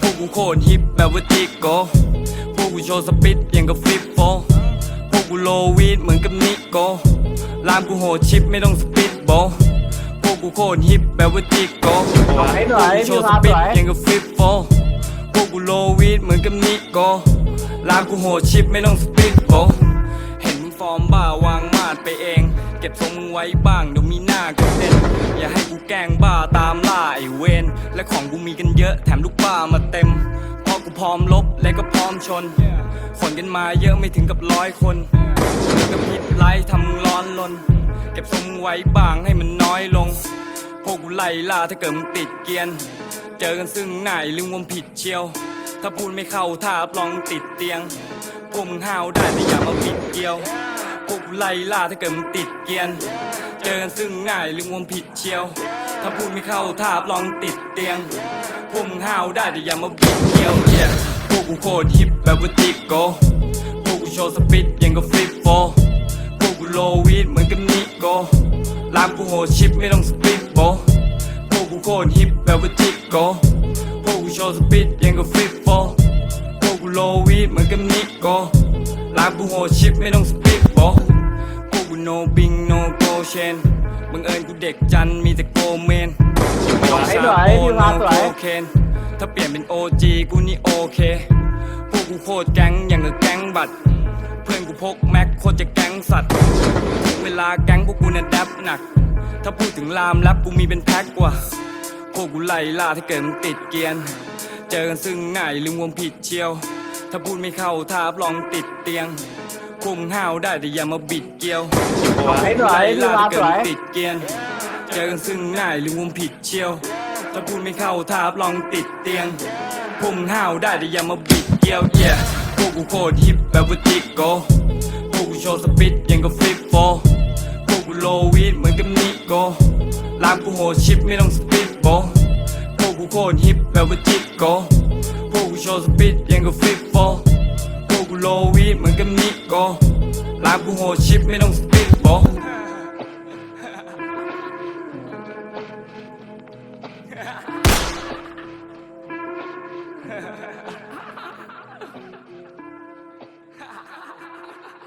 ผู้กูโคตรฮิปแบบว่าจิโกพวกกูโชว์สปิดอย่างกับฟิปโฟพวกกูโลวีดเหมือนกับนิโก้ลามกูโหชิปไม่ต้องสปิดโบพวกกูโคตรฮิปแบบว่าจิโกพวกกูโชว์สปิดอย่างกับฟิปโฟ กูโลวีดเหมือนกับนิโกรามกูโหดชิปไม่ต้องสปิดโบเห็นมึงฟอร์มบ้าวางมาดไปเอง เก็บทรงมึงไว้บ้างเดี๋ยวมีหน้ากระเด็นอย่าให้กูแกล้งบ้าตามล่าไอเวนและของกูมีกันเยอะแถมลูกบ้ามาเต็มเพราะกูพร้อมลบและก็พร้อมชนคนกันมาเยอะไม่ถึงกับร้อยคนแล้วก็พิษไล่ทำมึงร้อนลน เก็บทรงไว้บ้างให้มันน้อยลงพวกกูไล่ล่าถ้าเกิดมึงติดเกียน เจอกันซึ่งหน้ายลืมวมผิดเชียว ถ้าพูดไม่เข้าท่ารับรองติดเตียง พวกมึงห้าวได้แต่อย่ามาบิดเกียวพวกไล่ล่าถ้าเกิดมึงติดเกียน เจอกันซึ่งง่ายลืมวมผิดเชียว ถ้าพูดไม่เข้าท่ารับรองติดเตียง พวกมึงห้าวได้แต่อย่ามาบิดเกียวพวกกูโคตรฮิปแบบว่าจิกโกพวกกูโชว์สปิดยังกับฟลิปโฟพวกกูโลวีดเหมือนกับนิโกรามกูโหดชิปไม่ต้องสปิดโบ โคตรฮิปแบบว่าจิกโกพวกกูโชว์สปิดยังกับฟลิปโฟพวกกูโลวีดเหมือนกับนิโกรามกูโหดชิปไม่ต้องสปิดโบพวกกูโนบิงโนโกเชนบังเอิญกูเด็กจันทร์มีแต่โกเมนสวยสวยพี่มาสวยโอเคนถ้าเปลี่ยนเป็น OG กูนี่โอเค พวกกูโคตรแก๊งอย่างกับแก๊งบัตร เพื่อนกูพกแม็กโคตรจะแก๊งสัตว์ ถึงเวลาแก๊งพวกกูน่ะแดบหนัก ถ้าพูดถึงลามลับกูมีเป็นแพ็กกว่า พวกกูไล่ล่าถ้าเกิดมึงติดเกียน เจอกันซึ่งหน้ายลืมวมผิดเชียว ถ้าพูดไม่เข้าท่ารับรองติดเตียงพวกมึงห้าวได้แต่อย่ามาบิดเกียวสวยสวยพี่มาสวยติดเกียน เจอกันซึ่งง่ายหรืมุมผิดเชียว ถ้าพูดไม่เข้าท่ารับรองติดเตียงพวกมึงห้าวได้แต่อย่ามาบิดเกียว yeah พวกกูโคตรฮิปแบบว่าจิกโกพวกกูโชว์สปิดยังกับฟลิปโฟพวกกูโลวีดเหมือนกับนิโกรามกูโหดชิปไม่ต้องสปิด โปพวกกูโคตรฮิปแบบว่าจิตโกพวกกูโชว์สปิดยังกัฟิปโฟพวกกูโลวีดเหมือนกับนิโกร้านกูโหดชิปไม่ต้องสปิดโป哈